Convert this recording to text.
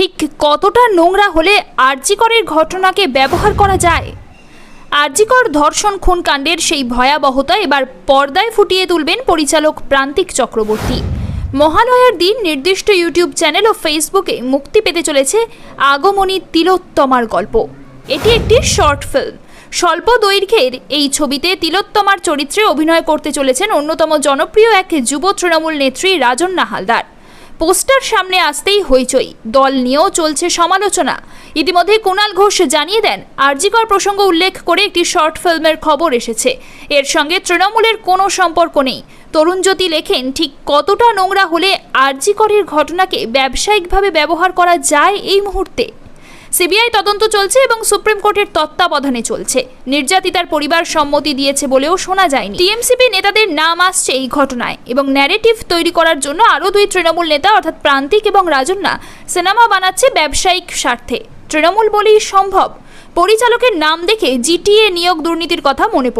ঠিক কতটা নোংরা হলে আরজিকরের ঘটনাকে ব্যবহার করা যায়? আরজিকর ধর্ষণ খুন কাণ্ডের সেই ভয়াবহতা এবার পর্দায় ফুটিয়ে তুলবেন পরিচালক প্রান্তিক চক্রবর্তী। মহালয়ার দিন নির্দিষ্ট ইউটিউব চ্যানেল ও ফেসবুকে মুক্তি পেতে চলেছে আগমনী তিলোত্তমার গল্প। এটি একটি শর্ট ফিল্ম। স্বল্প দৈর্ঘ্যের এই ছবিতে তিলোত্তমার চরিত্রে অভিনয় করতে চলেছেন অন্যতম জনপ্রিয় এক যুব তৃণমূল নেত্রী রাজন্না হালদার। পোস্টার সামনে আসতেই হইচই। দল নিয়েও চলছে সমালোচনা। ইতিমধ্যে কুণাল ঘোষ জানিয়ে দেন, আরজিকর প্রসঙ্গ উল্লেখ করে একটি শর্ট ফিল্মের খবর এসেছে। এর সঙ্গে তৃণমূলের কোনো সম্পর্ক নেই। তরুণজ্যোতি লেখেন, ঠিক কতটা নোংরা হলে আরজিকরের ঘটনাকে ব্যবসায়িকভাবে ব্যবহার করা যায় এই মুহূর্তে? সিবিআই তদন্ত চলছে এবং সুপ্রিম কোর্টের তত্ত্বাবধানে চলছে। নির্যাতিতার পরিবার সম্মতি দিয়েছে বলেও শোনা যায়নি। টিএমসিপি নেতাদের নাম আসছে এই ঘটনায় এবং ন্যারেটিভ তৈরি করার জন্য আরও দুই তৃণমূল নেতা অর্থাৎ প্রান্তিক এবং রাজন্না সিনেমা বানাচ্ছে ব্যবসায়িক স্বার্থে। তৃণমূল বলেই সম্ভব। পরিচালকের নাম দেখে জিটিএ নিয়োগ দুর্নীতির কথা মনে